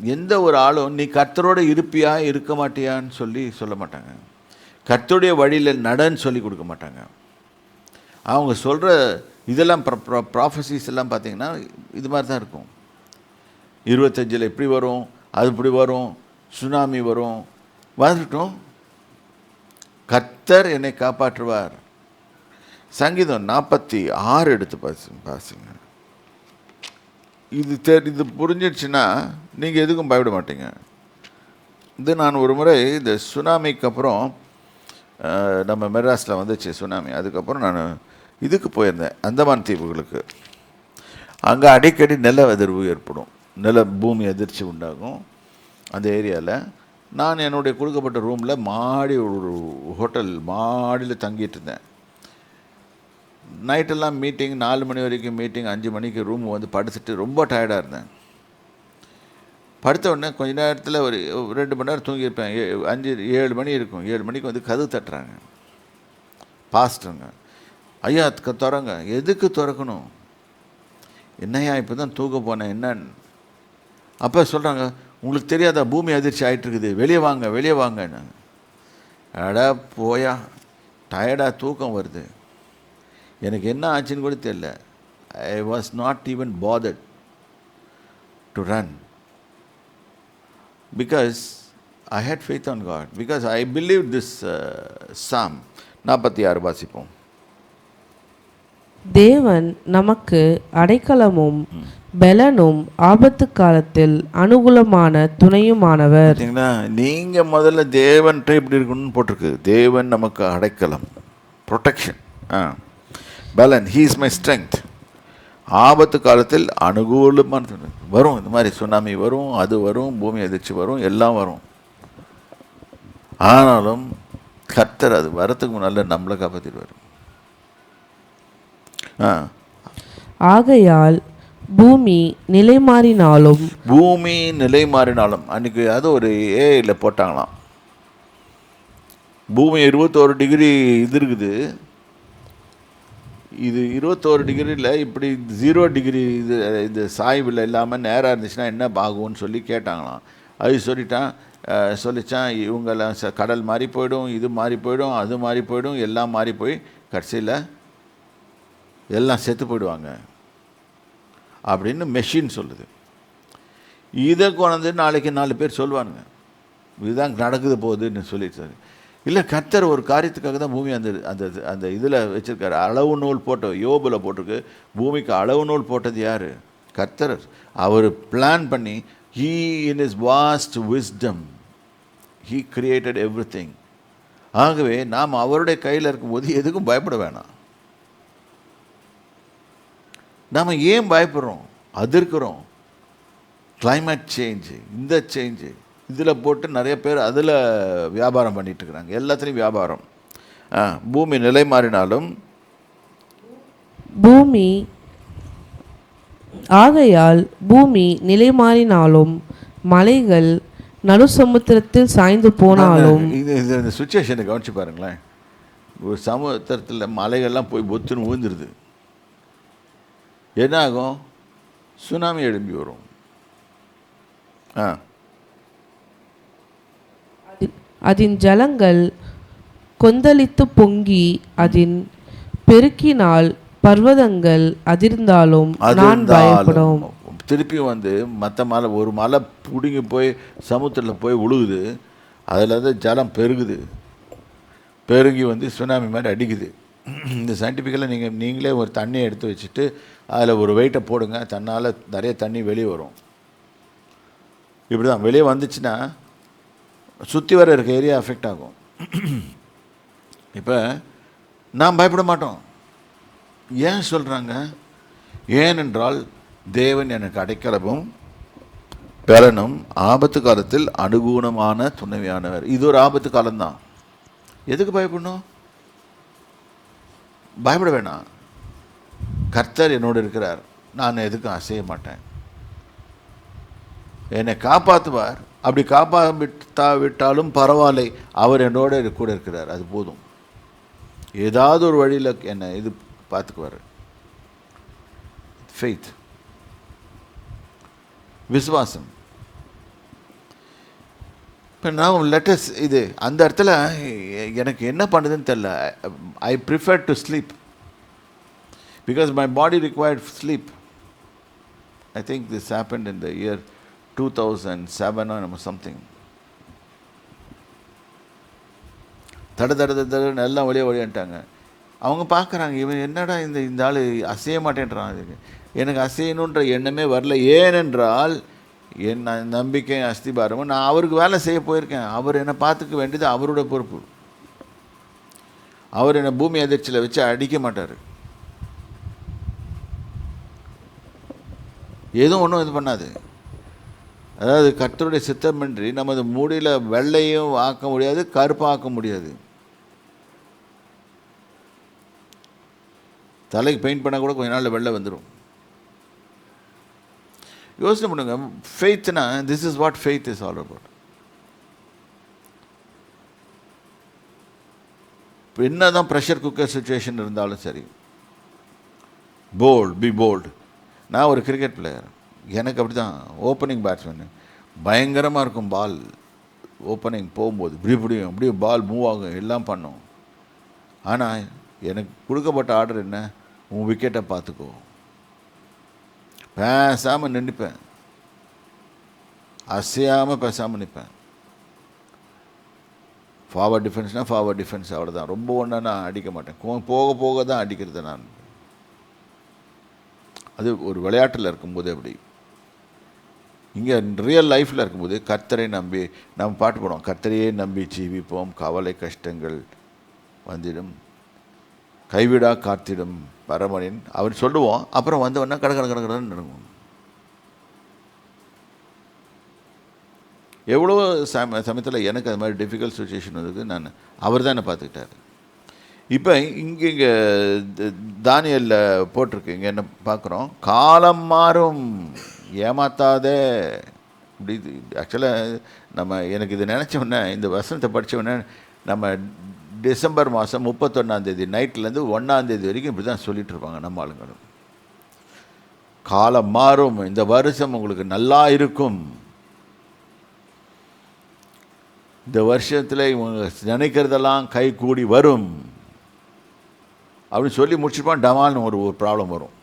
எந்த ஒரு ஆளும் நீ கர்த்தரோட இருப்பியா? இருக்க மாட்டியான்னு சொல்லி சொல்ல மாட்டாங்க. கர்த்தருடைய வழியில் நடன்னு சொல்லி கொடுக்க மாட்டாங்க. அவங்க சொல்கிற இதெல்லாம் ப்ராஃபஸிஸ் எல்லாம் பார்த்தீங்கன்னா இது மாதிரி தான் இருக்கும். இருபத்தஞ்சில் இப்படி வரும் அது இப்படி வரும் சுனாமி வரும். வந்துட்டோம். கர்த்தர் என்னை காப்பாற்றுவார். சங்கீதம் நாற்பத்தி ஆறு எடுத்து பாசி பாசிங்க. இது தெ இது புரிஞ்சிடுச்சுன்னா நீங்கள் எதுக்கும் பயப்பட மாட்டீங்க. இது நான் ஒரு முறை இந்த சுனாமிக்கு அப்புறம் நம்ம மெட்ராஸில் வந்துச்சு சுனாமி. அதுக்கப்புறம் நான் இதுக்கு போயிருந்தேன் அந்தமான் தீவுகளுக்கு. அங்கே அடிக்கடி நில அதிர்வு ஏற்படும். நில பூமி அதிர்ச்சி உண்டாகும் அந்த ஏரியாவில் நான் என்னுடைய கொடுக்கப்பட்ட ரூமில் மாடி ஒரு ஹோட்டல் மாடியில் தங்கிட்டு இருந்தேன். நைட்டெல்லாம் மீட்டிங் நாலு மணி வரைக்கும் மீட்டிங் அஞ்சு மணிக்கு ரூம் வந்து படுத்துட்டு ரொம்ப டயர்டாக இருந்தேன். படுத்த உடனே கொஞ்ச நேரத்தில் ஒரு ரெண்டு மணி நேரம் தூங்கியிருப்பேன். ஏ- அஞ்சு ஏழு மணி இருக்கும். ஏழு மணிக்கு வந்து கதவு தட்டுறாங்க. பாஸ்டருங்க. ஐயா திறங்க. எதுக்கு திறக்கணும்? என்னய்யா இப்போ தான் தூக்க போனேன். என்னன்னு? அப்போ சொல்கிறாங்க உங்களுக்கு தெரியாதா? பூமி அதிர்ச்சி ஆயிட்டு இருக்குது வெளியே வாங்க வெளியே வாங்க அடா போயா டயர்டாக தூக்கம் வருது. எனக்கு என்ன ஆச்சுன்னு கூட தெரியல. I was not even bothered to run because I had faith on God because I believe this psalm நாற்பத்தி ஆறு வாசிப்போம். தேவன் நமக்கு அடைக்கலமும் பெலனும் ஆபத்து காலத்தில் அனுகூலமான துணையுமானவர். நீங்கள் முதல்ல தேவன்கிட்ட இப்படி இருக்கணும்னு போட்டிருக்கு. தேவன் நமக்கு அடைக்கலம் ப்ரொடெக்ஷன் ஆ. பலன். ஹீ இஸ் மை ஸ்ட்ரென்த் ஆபத்து காலத்தில் அனுகூலமான. வரும். இந்த மாதிரி சுனாமி வரும் அது வரும் பூமி அதிர்ச்சி வரும் எல்லாம் வரும். ஆனாலும் கர்த்தர் அது வரத்துக்கு முன்னால் நம்மளை காப்பாற்றிடுவார் ஆ. ஆகையால் பூமி நிலைமாறினாலும் பூமி நிலை மாறினாலும் அன்றைக்கி அது ஒரு ஏஐயில் போட்டாங்களாம். பூமி இருபத்தோரு டிகிரி இது இருக்குது. இது இருபத்தோரு டிகிரியில் இப்படி ஜீரோ டிகிரி இது இது சாய்வில் இல்லாமல் நேராக இருந்துச்சுன்னா என்ன ஆகும்னு சொல்லி கேட்டாங்களாம். அது சொல்லிட்டான் சொல்லித்தான் சொல்லிச்சான் இவங்கெல்லாம் ச- கடல் மாறி போயிடும் இது மாறி போயிடும் அது மாறி போயிடும் எல்லாம் மாறி போய் கடைசியில் எல்லாம் செத்து போயிடுவாங்க. அப்படின்னு மெஷின் சொல்லுது. இதை கொண்டு நாளைக்கு நாலு பேர் சொல்லுவானுங்க இதுதான் நடக்குது போகுதுன்னு சொல்லிட்டு இல்லை கர்த்தர் ஒரு காரியத்துக்காக தான் பூமி அந்த அந்த அந்த இதில் வச்சுருக்காரு. அளவு நூல் போட்ட யோபில் போட்டிருக்கு. பூமிக்கு அளவு நூல் போட்டது யார்? கர்த்தர். அவர் பிளான் பண்ணி he in his vast wisdom he created everything ஆகவே நாம் அவருடைய கையில் இருக்கும்போது எதுக்கும் பயப்பட வேணாம். நாம் ஏன் பயப்படுறோம்? அதிர்க்கிறோம். கிளைமேட் சேஞ்சு இந்த சேஞ்சு இதில் போட்டு நிறைய பேர் அதில் வியாபாரம் பண்ணிட்டு இருக்கிறாங்க எல்லாத்துலேயும் வியாபாரம். பூமி நிலை மாறினாலும் பூமி ஆகையால் பூமி நிலைமாறினாலும் மலைகள் நடுசமுத்திரத்தில் சாய்ந்து போனாலும் இது இது இந்த சுச்சுவேஷனை கவனிச்சு பாருங்களேன். ஒரு சமுத்திரத்தில் மலைகள்லாம் போய் பொத்துன்னு ஊந்துருது. என்ன ஆகும் சுனாமி எழும்பி வரும். ஆ. அதன் ஜலங்கள் கொந்தளித்து பொங்கி அதன் பெருக்கினால் பர்வதங்கள் அதிர்ந்தாலும் நான் பயப்படும். திருப்பி வந்து மற்ற மலை ஒரு மலை பிடுங்கி போய் சமுத்திரத்தில் போய் விழுகுது அதில் வந்து ஜலம் பெருகுது. பெருகி வந்து சுனாமி மாதிரி அடிக்குது. இந்த சயின்டிஃபிக்கலாக நீங்கள் நீங்களே ஒரு தண்ணியை எடுத்து வச்சுட்டு அதில் ஒரு வெயிட்டை போடுங்க தன்னால் நிறைய தண்ணி வெளியே வரும். இப்படி தான் வெளியே வந்துச்சுன்னா சுற்றி வர இருக்க ஏரியா அஃபெக்ட் ஆகும். இப்போ நாம் பயப்பட மாட்டோம். ஏன் சொல்கிறாங்க ஏனென்றால் தேவன் எனக்கு அடைக்கலமும் பலனும் ஆபத்து காலத்தில் அனுகூலமான துணைவியானவர். இது ஒரு ஆபத்து காலம்தான். எதுக்கு பயப்படணும்? பயப்பட வேணாம். கர்த்தர் என்னோடு இருக்கிறார். நான் எதுக்கும் அசைய மாட்டேன். என்னை காப்பாற்றுவார் அப்படி காப்பாற்றா விட்டாலும் பரவாயில்லை. அவர் என்னோட கூட இருக்கிறார். அது போதும். ஏதாவது ஒரு வழியில் என்னை இது பார்த்துக்குவார். ஃபெய்த் விசுவாசம். இப்போ நான் லெட்டஸ் இது அந்த இடத்துல எனக்கு என்ன பண்ணுதுன்னு தெரில I prefer to sleep because my body required sleep I think this happen in the year two thousand seven o' நம்ம சம்திங் தட தட தட தடன்னு எல்லாம் வழியாக வழியான்ட்டாங்க அவங்க பார்க்குறாங்க இவன் என்னடா இந்த இந்த ஆள் அசைய மாட்டேன்றான் அதுக்கு. எனக்கு அசையணுன்ற எண்ணமே வரல. ஏனென்றால் என் நம்பிக்கை அஸ்திபாரமும் நான் அவருக்கு வேலை செய்ய போயிருக்கேன். அவர் என்னை பார்த்துக்க வேண்டியது அவரோட பொறுப்பு. அவர் என்னை பூமி அதிர்ச்சியில் வச்சு அடிக்க மாட்டார். எதுவும் ஒன்றும் இது பண்ணாது. அதாவது கர்த்தருடைய சித்தமின்றி நமது மூடியில் வெள்ளையும் ஆக்க முடியாது கருப்பாக்க முடியாது. தலைக்கு பெயிண்ட் பண்ணால் கூட கொஞ்ச நாளில் வெள்ளை வந்துடும் யோசனை பண்ணுங்க. ஃபெய்த்னா this is what faith is all about இப்போ என்ன தான் ப்ரெஷர் குக்கர் சுச்சுவேஷன் இருந்தாலும் சரி போல்ட் பி போல்டு நான் ஒரு கிரிக்கெட் பிளேயர் எனக்கு அப்படி தான் ஓப்பனிங் பேட்ஸ்மேனு பயங்கரமாக இருக்கும் பால் ஓப்பனிங் போகும்போது இப்படி இப்படியும் அப்படியே பால் மூவ் ஆகும் எல்லாம் பண்ணும். ஆனால் எனக்கு கொடுக்கப்பட்ட ஆர்டர் என்ன? உன் விக்கெட்டை பார்த்துக்கோ. பேசாமல் நின்றுப்பேன் அசையாமல் பேசாமல் நிற்பேன் ஃபார்வர்ட் டிஃபென்ஸ்னால் ஃபார்வர்ட் டிஃபென்ஸ் அவ்வளோ தான் ரொம்ப ஒன்றா நான் அடிக்க மாட்டேன். கோ- போக போக தான் அடிக்கிறது நான். அது ஒரு விளையாட்டில் இருக்கும்போது அப்படி. இங்கே ரியல் லைஃப்பில் இருக்கும்போது கர்த்தரை நம்பி நம்ம பாட்டு போடுவோம். கர்த்தரையே நம்பி ஜீவிப்போம். கவலை கஷ்டங்கள் வந்திடும். கைவிடா காத்திடும் பரமனின். அவர் சொல்லுவோம். அப்புறம் வந்தவொடனே கட கட கட நடக்கும் எவ்வளோ சம சமயத்தில் எனக்கு அது மாதிரி டிஃபிகல்ட் சுச்சுவேஷன் வந்தது நான் அவர் தான் என்னை பார்த்துக்கிட்டாரு. இப்போ இங்கே இங்கே தானியலில் போட்டிருக்கு. இங்கே என்ன பார்க்குறோம்? காலம் மாறும். ஏமாத்தாதே. இப்படி ஆக்சுவலாக நம்ம எனக்கு இது நினச்ச உடனே இந்த வசனத்தை படிச்ச உடனே நம்ம டிசம்பர் மாதம் முப்பத்தொன்னாந்தேதி நைட்லேருந்து ஒன்றாந்தேதி வரைக்கும் இப்படி தான் சொல்லிகிட்டு இருப்பாங்க நம்ம ஆளுங்களும். காலம் மாறும் இந்த வருஷம் உங்களுக்கு நல்லா இருக்கும். இந்த வருஷத்தில் இவங்க நினைக்கிறதெல்லாம் கை கூடி வரும். அப்படின்னு சொல்லி முடிச்சிருப்பான் டமால்னு ஒரு ஒரு ப்ராப்ளம் வரும்.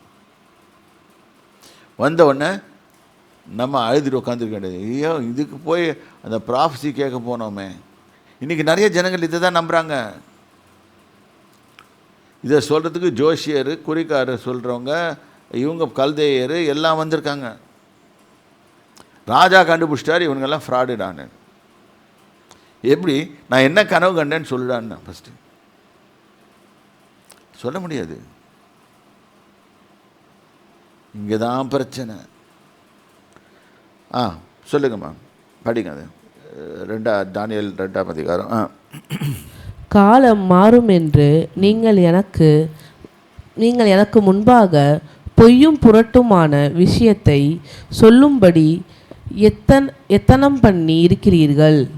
வந்த உடனே நம்ம அழுதுட்டு உட்காந்துருக்க வேண்டியது. ஐயோ இதுக்கு போய் அந்த ப்ராஃபஸி கேட்க போனோமே. இன்றைக்கி நிறைய ஜனங்கள் இதை தான் நம்புகிறாங்க இதை சொல்கிறதுக்கு ஜோஷியர் குறிக்காரர் சொல்கிறவங்க இவங்க கல்தேயர் எல்லாம் வந்திருக்காங்க. ராஜா கண்டுபிடிச்சிட்டார் இவங்கெல்லாம் ஃப்ராடு நான் எப்படி? நான் என்ன கனவு கண்டேன்னு சொல்லுடான்னு ஃபஸ்ட்டு சொல்ல முடியாது. இங்கே தான் பிரச்சனை. ஆ சொல்லுங்கம்மா. படிங்க அது. ரெண்டா தானியல் ரெண்டாம் அதிகாரம். ஆ. காலம் மாறும் என்று நீங்கள் எனக்கு நீங்கள் எனக்கு முன்பாக பொய்யும் புரட்டுமான விஷயத்தை சொல்லும்படி எத்தன் எத்தனம் பண்ணி இருக்கிறீர்கள்?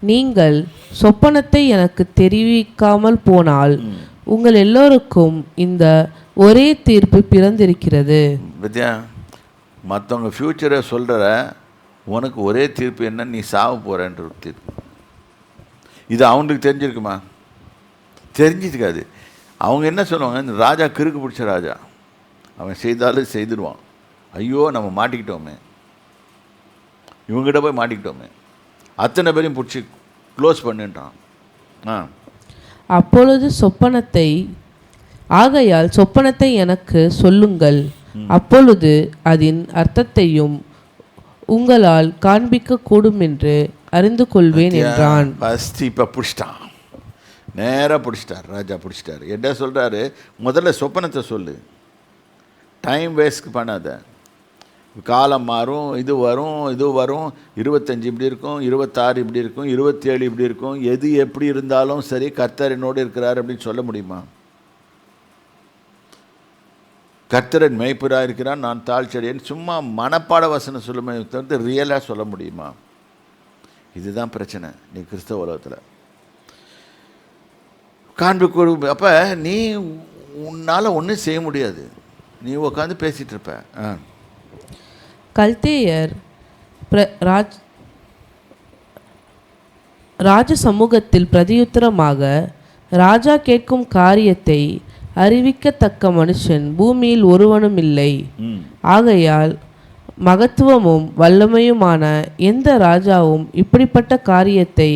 நீங்கள் சொப்பனத்தை எனக்கு தெரிவிக்காமல் போனால் உங்கள் எல்லோருக்கும் இந்த ஒரே தீர்ப்பு பிறந்திருக்கிறது. வித்யா. மற்றவங்க ஃப்யூச்சரை சொல்கிற உனக்கு ஒரே தீர்ப்பு என்ன நீ சாவ போகிறன்ற ஒரு தீர்ப்பு. இது அவனுக்கு தெரிஞ்சிருக்குமா? தெரிஞ்சிருக்காது. அவங்க என்ன சொல்லுவாங்க? இந்த ராஜா கிறுக்கு பிடிச்ச ராஜா. அவன் செய்தாலும் செய்துடுவான் ஐயோ நம்ம மாட்டிக்கிட்டோமே. இவங்ககிட்ட போய் மாட்டிக்கிட்டோமே. அத்தனை பேரையும் பிடிச்சி க்ளோஸ் பண்ணுன்றான். ஆ. அப்பொழுது சொப்பனத்தை ஆகையால் சொப்பனத்தை எனக்கு சொல்லுங்கள். அப்பொழுது அதன் அர்த்தத்தையும் உங்களால் காண்பிக்க கூடும் என்று அறிந்து கொள்வேன் என்றான். ஃபஸ்ட்டு இப்போ பிடிச்சிட்டான். நேராக பிடிச்சிட்டார் ராஜா பிடிச்சிட்டாரு. என்ன சொல்கிறாரு முதல்ல சொப்பனத்தை சொல்லு. டைம் வேஸ்ட் பண்ணாத. காலம் மாறும் இது வரும் இது வரும். இருபத்தஞ்சி இப்படி இருக்கும் இருபத்தாறு இப்படி இருக்கும் இருபத்தேழு இப்படி இருக்கும். எது எப்படி இருந்தாலும் சரி கர்த்தர் என்னோடு இருக்கிறார் அப்படின்னு சொல்ல முடியுமா? கர்த்தரன் மேய்ப்பராக இருக்கிறான் நான் தாழ்ச்சடையேன் சும்மா மனப்பாட வசனம் சொல்லுமே தவிர்த்து ரியலாக சொல்ல முடியுமா? இதுதான் பிரச்சனை. நீ கிறிஸ்தவ உலகத்தில். காண்பிக்க அப்போ நீ உன்னால் ஒன்றும் செய்ய முடியாது. நீ உட்காந்து பேசிகிட்டு இருப்ப. ஆ. கல்தேயர் ராஜ் ராஜ சமூகத்தில் பிரதியுத்தரமாக ராஜா கேட்கும் காரியத்தை அறிவிக்கத்தக்க மனுஷன் பூமியில் ஒருவனும் இல்லை. ஆகையால் மகத்துவமும் வல்லமையுமான எந்த ராஜாவும் இப்படிப்பட்ட காரியத்தை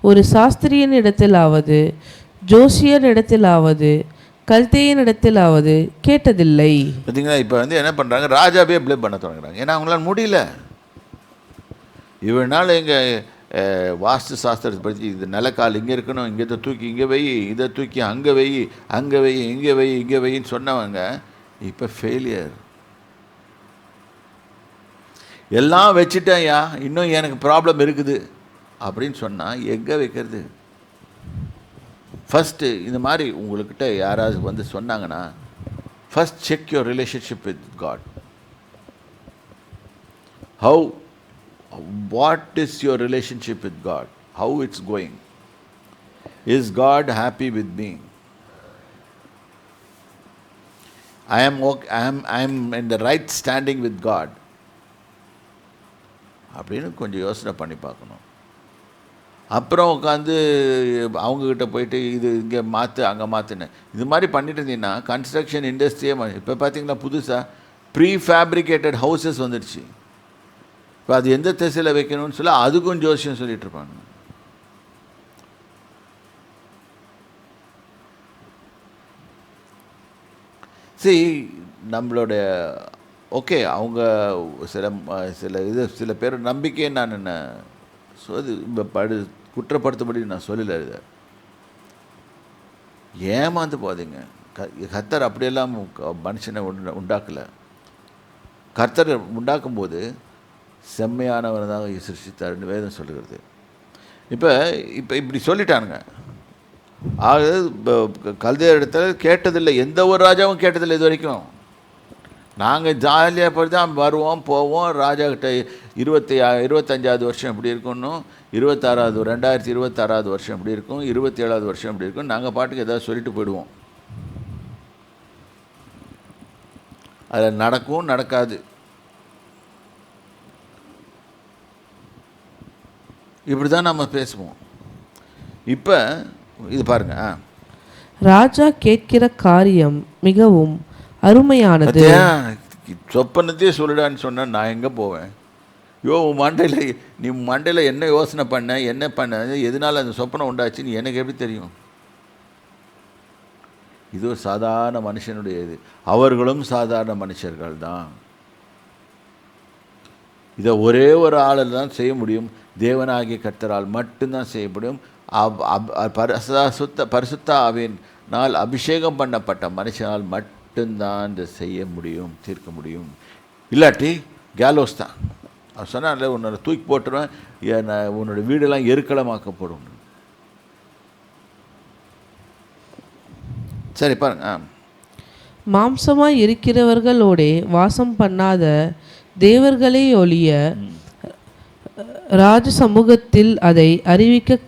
ஒரு சாஸ்திரியனிடத்திலாவது ஜோசியனிடத்திலாவது கல்தேயனிடத்திலாவது கேட்டதில்லை. பார்த்தீங்களா இப்போ வந்து என்ன பண்ணுறாங்க ராஜாவே ப்ளேம் பண்ண தொடங்குறாங்க. ஏன்னா அவங்களால முடியல. இவனால எங்கள் வாஸ்து சாஸ்திரத்தை பற்றி இது நிலக்கால் இங்கே இருக்கணும் இங்கே இதை தூக்கி இங்கே வை இதை தூக்கி அங்கே வை அங்கே வை இங்கே வை இங்கே வைன்னு சொன்னவங்க இப்போ ஃபெயிலியர் எல்லாம் வச்சுட்டேன்யா இன்னும் எனக்கு ப்ராப்ளம் இருக்குது அப்படின்னு சொன்னால் எங்கே வைக்கிறது? ஃபஸ்ட்டு இந்த மாதிரி உங்கள்கிட்ட யாராவது வந்து சொன்னாங்கன்னா first check your relationship with God how what is your relationship with God how it's going is God happy with me I am okay I am I am in the right standing with God அப்படின்னு கொஞ்சம் யோசனை பண்ணி பார்க்கணும். அப்புறம் உட்காந்து அவங்கக்கிட்ட போயிட்டு இது இங்கே மாற்று அங்கே மாற்றுன்னு இது மாதிரி பண்ணிட்டு இருந்தீங்கன்னா கன்ஸ்ட்ரக்ஷன் இண்டஸ்ட்ரியே இப்போ பார்த்தீங்கன்னா புதுசாக ப்ரீ ஃபேப்ரிகேட்டட் ஹவுசஸ் வந்துடுச்சு இப்போ அது எந்த திசையில் வைக்கணும்னு சொல்லி அதுக்கும் ஜோசியம் சொல்லிட்டு இருப்பாங்க. சரி நம்மளோட ஓகே அவங்க சில சில இது சில பேர் நம்பிக்கையை நான் என்ன ஸோ படு குற்றப்படுத்தபடி நான் சொல்லலை இதை. ஏமாந்து போதீங்க க கர்த்தர் அப்படியெல்லாம் க- மனுஷனை உண்டாக்கலை. கர்த்தர் உண்டாக்கும்போது செம்மையானவனதாக சிருஷ்டித்தார்னு வேதம் சொல்லுகிறது. இப்போ இப்போ இப்படி சொல்லிட்டானுங்க. ஆக கல்தையர் இடத்துல கேட்டதில்லை. எந்த ஒரு ராஜாவும் கேட்டதில்லை இது வரைக்கும் நாங்கள் ஜாலியாக போய் தான் வருவோம் போவோம். ராஜா கிட்ட இருபத்தி இருபத்தஞ்சாவது வருஷம் எப்படி இருக்கணும் இருபத்தாறாவது ரெண்டாயிரத்தி இருபத்தாறாவது வருஷம் எப்படி இருக்கும் இருபத்தி ஏழாவது வருஷம் எப்படி இருக்கும் நாங்கள் பாட்டுக்கு ஏதாவது சொல்லிட்டு போயிடுவோம். அதில் நடக்கும் நடக்காது. இப்படி தான் நம்ம பேசுவோம். இப்போ இது பாருங்க. ராஜா கேட்கிற காரியம் மிகவும் அருமையானது? சொப்பனத்தையே சொல்லிடான்னு சொன்னா நான் எங்கே போவேன்? யோ உன் மண்டையில் நீ மண்டையில் என்ன யோசனை பண்ண என்ன பண்ண எதனால அந்த சொப்பனம் உண்டாச்சுன்னு எனக்கு எப்படி தெரியும்? இது ஒரு சாதாரண மனுஷனுடைய இது. அவர்களும் சாதாரண மனுஷர்கள் தான் இதை ஒரே ஒரு ஆளால் தான் செய்ய முடியும். தேவனாகிய கர்த்தரால் மட்டும்தான் செய்ய முடியும் அவ்- அப்- பரிசுத்த சுத்த பரிசுத்த ஆவின் நாள் அபிஷேகம் பண்ணப்பட்ட மனுஷனால் மட்டும்தான் இதை செய்ய முடியும் தீர்க்க முடியும். இல்லாட்டி கேலோஸ் தான். அவன் சொன்னான்ல உன்னோட தூக்கி போட்டுருவேன் உன்னோட வீடெல்லாம் எருக்களமாக்கப்படும் சரி பாருங்க ஆ மாம்சமாய் இருக்கிறவர்களோடே வாசம் பண்ணாத தேவர்களே ஒழிய ராஜ சமூகத்தில் அதை அறிவிக்க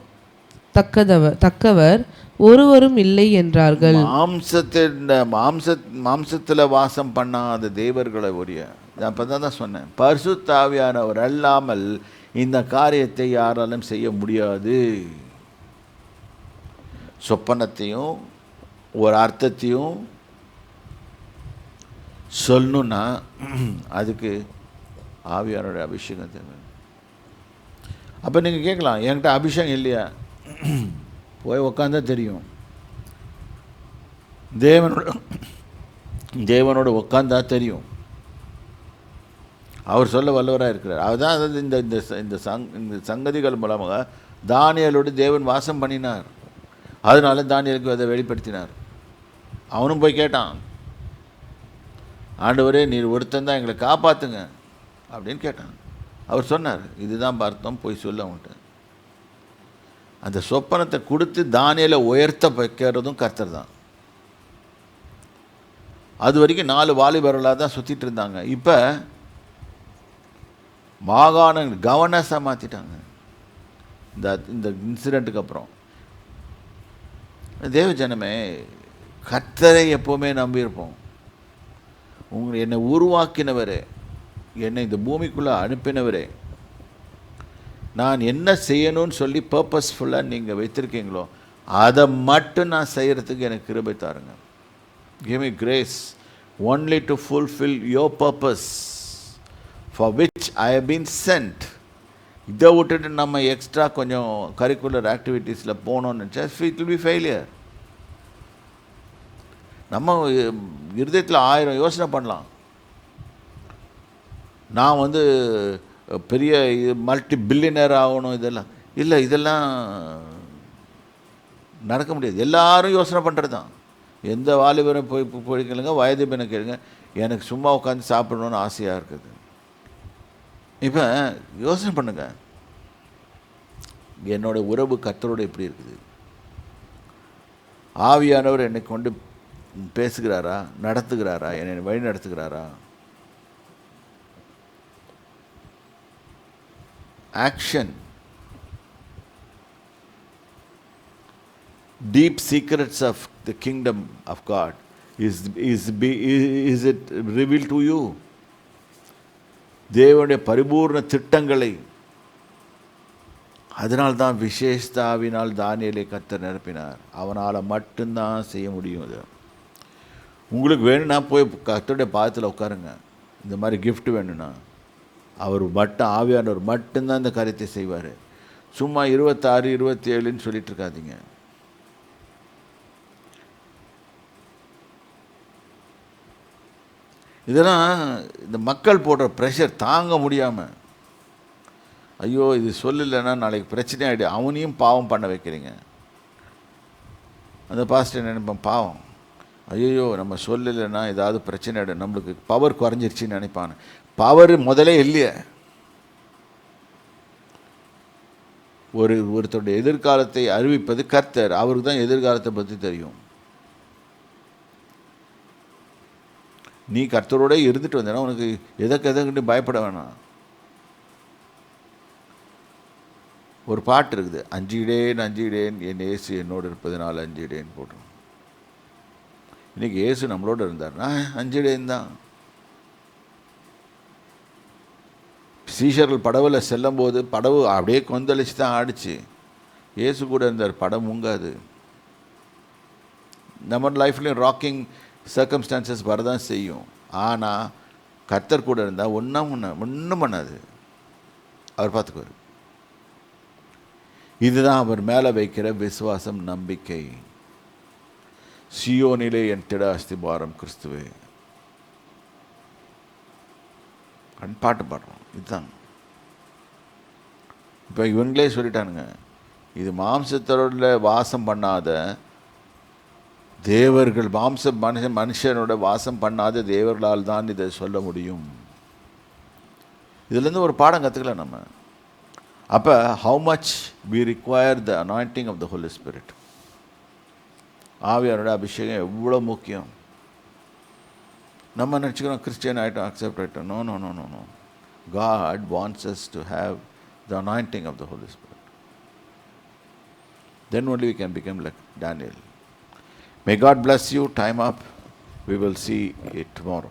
தக்கதவர் தக்கவர் ஒருவரும் இல்லை என்றார்கள். மாம்சத்தின் மாம்ச மாம்சத்தில் வாசம் பண்ணாத தேவர்களை உரிய நான் இப்போ தான் தான் சொன்னேன். பரிசுத்தாவியானவர் அல்லாமல் இந்த காரியத்தை யாராலும் செய்ய முடியாது. சொப்பனத்தையும் ஒரு அர்த்தத்தையும் சொல்லணுன்னா அதுக்கு ஆவியாரோட அபிஷேகம் தேவை அப்போ நீங்கள் கேட்கலாம் என்கிட்ட அபிஷேகம் இல்லையா? போய் உக்காந்தா தெரியும். தேவனோட தேவனோட உட்காந்தா தெரியும். அவர் சொல்ல வல்லவராக இருக்கிறார். அதுதான் அதாவது இந்த இந்த இந்த சங் இந்த சங்கதிகள் மூலமாக தானியலோடு தேவன் வாசம் பண்ணினார். அதனால தானியலுக்கு அதை வெளிப்படுத்தினார். அவனும் போய் கேட்டான் ஆண்டவரே நீர் ஒருத்தன் தான் எங்களை காப்பாற்றுங்க அப்படின்னு கேட்டான். அவர் சொன்னார் இதுதான் பார்த்தோம் போய் சொல்ல அவன்கிட்ட அந்த சொப்பனத்தை கொடுத்து தானியலை உயர்த்த வைக்கிறதும் கர்த்தர் தான். அது வரைக்கும் நாலு வாலிபர்களாக தான் சுற்றிட்டு இருந்தாங்க. இப்போ மாகாண கவர்னஸாக மாற்றிட்டாங்க இந்த இந்த இன்சிடெண்ட்டுக்கு அப்புறம். தேவ ஜனமே கர்த்தரை எப்போவுமே நம்பியிருப்போம். உங்களை என்னை உருவாக்கினவரே. என்னை இந்த பூமிக்குள்ளே அனுப்பினவரே நான் என்ன செய்யணும்னு சொல்லி பர்பஸ்ஃபுல்லாக நீங்கள் வைத்திருக்கீங்களோ அதை மட்டும் நான் செய்கிறதுக்கு எனக்கு கிருபை தாருங்க. Give me grace only to fulfil your purpose for which I have been sent இதை விட்டுட்டு நம்ம எக்ஸ்ட்ரா கொஞ்சம் கரிக்குலர் ஆக்டிவிட்டீஸில் போனோம்னு நினச்சா இட் வில் பி ஃபெயிலியர் நம்ம இருதயத்தில் ஆயிரம் யோசனை பண்ணலாம். நான் வந்து பெரிய மல்டி பில்லியனர் ஆகணும் இதெல்லாம். இல்லை இதெல்லாம் நடக்க முடியாது. எல்லாரும் யோசனை பண்ணுறது தான் எந்த வாலிபரும் போய் போய் கேளுங்க வயது பெண்ணை கேளுங்க. எனக்கு சும்மா உட்காந்து சாப்பிடணும்னு ஆசையாக இருக்குது. இப்போ யோசனை பண்ணுங்க. என்னோட உறவு கத்தரோடு எப்படி இருக்குது? ஆவியானவர் என்னை கொண்டு பேசுகிறாரா? நடத்துகிறாரா? என்னை வழி நடத்துகிறாரா action deep secrets of the kingdom of God is, is, be, is it revealed to you? தேவனுடைய பரிபூர்ண திட்டங்களை. அதனால்தான் விசேஷதாவினால் தானியலை கத்தர் நிரப்பினார். அவனால் மட்டும்தான் செய்ய முடியும் அது. உங்களுக்கு வேணும்னா போய் கத்தருடைய பாதத்தில் உட்காருங்க. இந்த மாதிரி கிஃப்ட் வேணும்னா. அவர் மட்டும் ஆவியானவர் மட்டும்தான் இந்த காரியத்தை செய்வார். சும்மா இருபத்தாறு இருபத்தி ஏழுன்னு சொல்லிட்டு இருக்காதீங்க. இதெல்லாம் இந்த மக்கள் போடுற ப்ரெஷர் தாங்க முடியாமல் ஐயோ இது சொல்லலைன்னா நாளைக்கு பிரச்சனை ஆகிடு அவனையும் பாவம் பண்ண வைக்கிறீங்க. அந்த பாஸ்டர் நினைப்பான்? பாவம். ஐயோ நம்ம சொல்லலைன்னா ஏதாவது பிரச்சனை ஆகிடும் நம்மளுக்கு பவர் குறைஞ்சிருச்சின்னு நினைப்பான். பவர் முதலே இல்லையே. ஒரு ஒருத்தருடைய எதிர்காலத்தை அறிவிப்பது கர்த்தர். அவருக்கு தான் எதிர்காலத்தை பற்றி தெரியும். நீ கர்த்தரோட இருந்துட்டு வந்தேன்னா உனக்கு எதற்கு எதற்கு பயப்பட வேணாம். ஒரு பாட்டு இருக்குது. அஞ்சிடேன் அஞ்சிடேன் என் ஏசு என்னோடு இருப்பதனால் அஞ்சிடேன் போட்டோம் இன்றைக்கி ஏசு நம்மளோட இருந்தார்னா அஞ்சிடேன் தான். சீஷர்கள் படவில் செல்லும்போது படவு அப்படியே கொந்தளிச்சு தான் ஆடிச்சு. இயேசு கூட இருந்தார் படம் முங்காது. நம்ம லைஃப்லேயும் ராக்கிங் சர்க்கம்ஸ்டான்சஸ் வரதான் செய்யும். ஆனால் கர்த்தர் கூட இருந்தால் ஒன்றும் ஒன்று ஒன்றும் பண்ணாது. அவர் பார்த்துக்குவார். இதுதான் அவர் மேலே வைக்கிற விசுவாசம் நம்பிக்கை. சியோனிலே என் திட அஸ்திபாரம் கிறிஸ்துவே. கண் பாட்டு பாடுறோம். இதுதான். இப்போ இவங்களே சொல்லிட்டானுங்க இது மாம்சத்தோட வாசம் பண்ணாத தேவர்கள் மாம்ச மனுஷன் மனுஷனோட வாசம் பண்ணாத தேவர்களால் தான் இதை சொல்ல முடியும். இதுலேருந்து ஒரு பாடம் கற்றுக்கலாம் நம்ம. அப்போ how much we require the anointing of the Holy Spirit ஆவியாரோட அபிஷேகம் எவ்வளோ முக்கியம்? நம்ம நினச்சிக்கிறோம் கிறிஸ்டியன் ஆகிட்டோம் அக்செப்ட் ஆகிட்டோம் no no no no no God wants us to have the anointing of the Holy Spirit then only we can become like Daniel May God bless you. Time up. We will see it tomorrow.